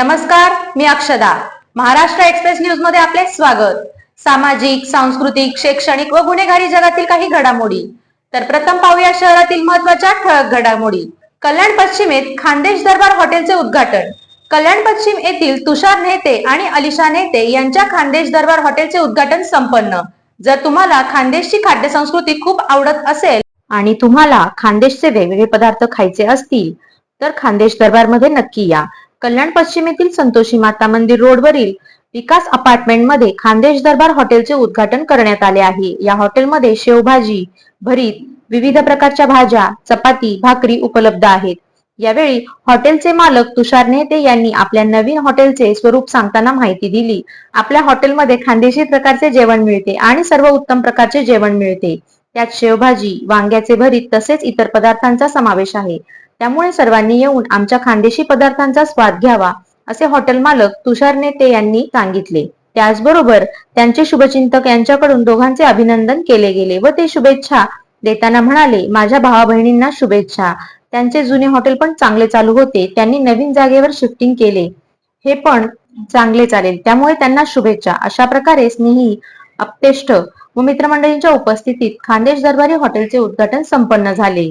नमस्कार मी अक्षदा. महाराष्ट्र एक्सप्रेस न्यूजमध्ये आपले स्वागत. सामाजिक सांस्कृतिक शैक्षणिक व गुन्हेगारी जगातील काही घडामोडी. तर प्रथम पाहूया शहरातील महत्त्वाच्या ठळक घडामोडी. कल्याण पश्चिमेत खानदेश दरबार हॉटेलचे उद्घाटन. कल्याण पश्चिम येथील तुषार नेते आणि अलिशा नेते यांच्या खानदेश दरबार हॉटेलचे उद्घाटन संपन्न. जर तुम्हाला खानदेशची खाद्य संस्कृती खूप आवडत असेल आणि तुम्हाला खानदेशचे वेगवेगळे पदार्थ खायचे असतील तर खानदेश दरबारमध्ये नक्की या. कल्याण पश्चिमेतील संतोषी माता मंदिर रोडवरील विकास अपार्टमेंटमध्ये खानदेश दरबार हॉटेलचे उद्घाटन करण्यात आले आहे. या हॉटेलमध्ये शेवभाजी भरीत विविध प्रकारच्या भाज्या चपाती भाकरी उपलब्ध आहेत. यावेळी हॉटेलचे मालक तुषार नेते यांनी आपल्या नवीन हॉटेलचे स्वरूप सांगताना माहिती दिली. आपल्या हॉटेलमध्ये खानदेशी प्रकारचे जेवण मिळते आणि सर्व उत्तम प्रकारचे जेवण मिळते. त्यात शेवभाजी वांग्याचे भरीत तसेच इतर पदार्थांचा समावेश आहे. त्यामुळे सर्वांनी येऊन आमच्या खानदेशी पदार्थांचा स्वाद घ्यावा असे हॉटेल मालक तुषार नेते यांनी सांगितले. त्याचबरोबर त्यांचे शुभचिंतक यांच्याकडून दोघांचे अभिनंदन केले गेले व ते शुभेच्छा देताना म्हणाले माझ्या भावा बहिणींना शुभेच्छा. त्यांचे जुने हॉटेल पण चांगले चालू होते. त्यांनी नवीन जागेवर शिफ्टिंग केले. हे पण चांगले चालेल. त्यामुळे त्यांना शुभेच्छा. अशा प्रकारे स्नेही अप्तेष्ट व मित्रमंडळींच्या उपस्थितीत खानदेश दरबारी हॉटेलचे उद्घाटन संपन्न झाले.